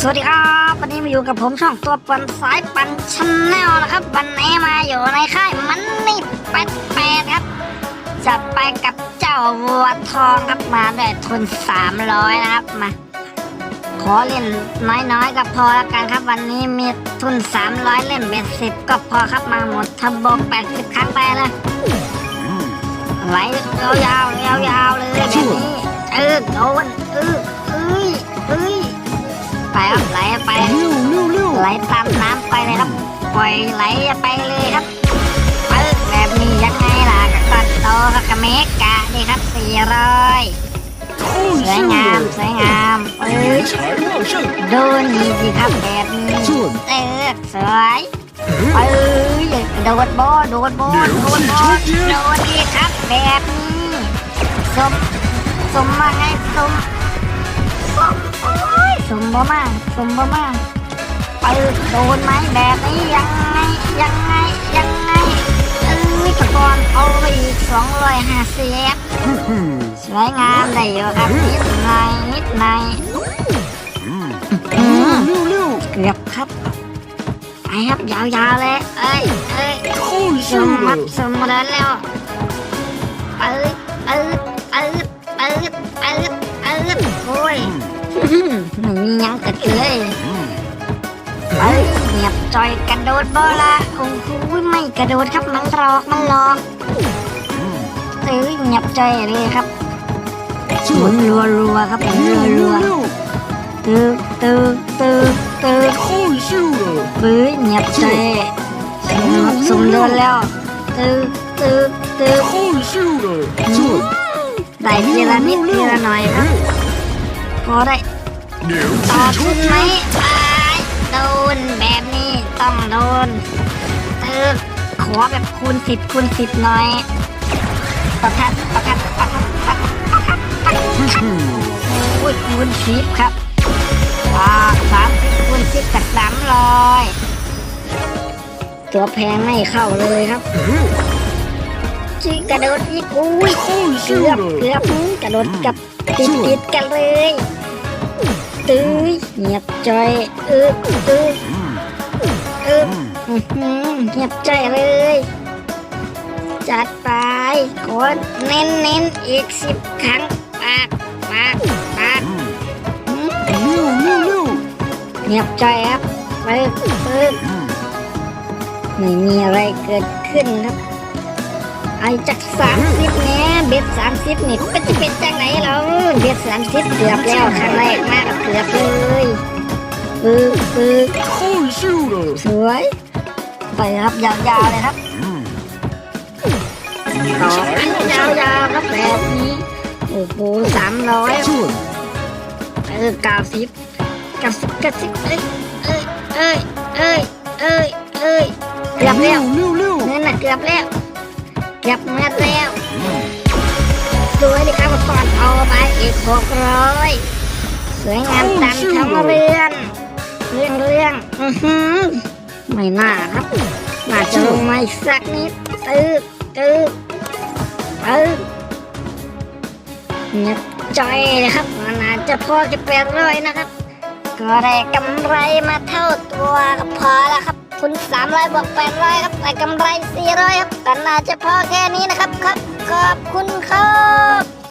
สวัสดีครับวันนี้มาอยู่กับผมช่องตัวปันสายปันชแนลนะครับ วันนี้มาอยู่ในค่ายมันนี่แปดแปดครับจัดไปกับเจ้าวัวทองครับมาด้วยทุนสามร้อยนะครับมา ขอเล่นน้อยๆก็พอแล้วกันครับ วันนี้มีทุนสามร้อยเล่นเบ็ดสิบก็พอครับมาหมดทับโบแปดสิบครั้งไปเลยไหลยาวยาวๆเลยแบบนี้เออโดน ไหลตามน้ำไปเลยครับ ปล่อยไหลไปเลยครับปึ๊บแบบนี้ยังไงล่ะกับตัดโตครับกัเมกะนี่ครับสี่ร้อยสวยงามสวยงามเออดูนี่สิครับแบบนี้เออสวยเออโดดบอโดดบอโดดบอโดดดีครับแบบนี้สมสมมาให้สมสมโอ้ยสมบ่มากสมบ่มาก ออโดนไหมแบบนี้ยังไงยังไงยังไงเออตะกอนเอาไปอีกสองร้อยห้าสิบสวยงามได้อยู่ครับนิดหน่อยนิดหน่อยเกือบครับไปครับยาวๆเลยเอ้ยเอ้ยสมัรสมเดินแล้วเอ้ย จอยกระโดดบอละโอ้โหไม่กระโดดครับมันรอกมันรอกเอ้ยหยับใจเลยครับหมุนรัวรัวครับหมรัวรัวตึอตึอตึอตึกเฮ้ยหยับใจอยสมเดือนแล้วตึอตึอตือช่วยได้ทีละนิดทีละหน่อยครับพอได้ต่อทุกไหม ดนแบบนี้ต้องโดนเออขอแบบคูณสิบคูณสิบหน่อยประทัดประทัดประทัประทัประทัดโอ้ยคูณสิบครับว้าสามสิบคูณสิบกับสามร้อยตัวแพงไม่เข้าเลยครับจิกระโดดอีกอุ้ยเกือบเกือบกระโดดกับติดติดกันเลย ตื้อเงียบใจอยอึบตื้ออึบเงียบใจเลย จัดไปกดเน้นเน้นอีกสิบครั้งปากปากปากเงียบจอยครับปึ๊บปึ๊บไม่มีอะไรเกิดขึ้นครับ ไอจักสามสิบเนี่ยเบ็ดสามสิบนี่มันจะเป็นจากไหนเราเบ็ดสามสิบเกือบแล้วครั้งแรกมากเกือบเลยปึ๊กปึ๊กโคชิวเลยสวย ไปครับยาวๆเลยครับต่ออันยาวๆครับแบบนี้โอ้โหสามร้อยเออเก้าสิบเก้าสิบเก้าสิบเอ้ยเอ้ยเอ้ยเอ้ยเอ้ยเกือบแล้วเนี่ยนักเกือบแล้ว เกือบเงินแล้วสวยเลยครับก่อนเอาไปอีกหกร้อยสวยงามตามท้งเรือนเรื่องเรื่องอือหือไม่น่าครับน่าจะลงมาอีกสักนิดตึ๊บตึ๊บตึ๊บเงียบใจเลยครับนอาจจะพอจะแปดร้อยนะครับ ก็ได้กำไรมาเท่าตัวก็พอล้วคามร้อยบวกแปดร้อยครับแต่กำไรสี่ร้อยครับแต่น่าจะพอแค่นี้นะครับครับ ขอบคุณครับ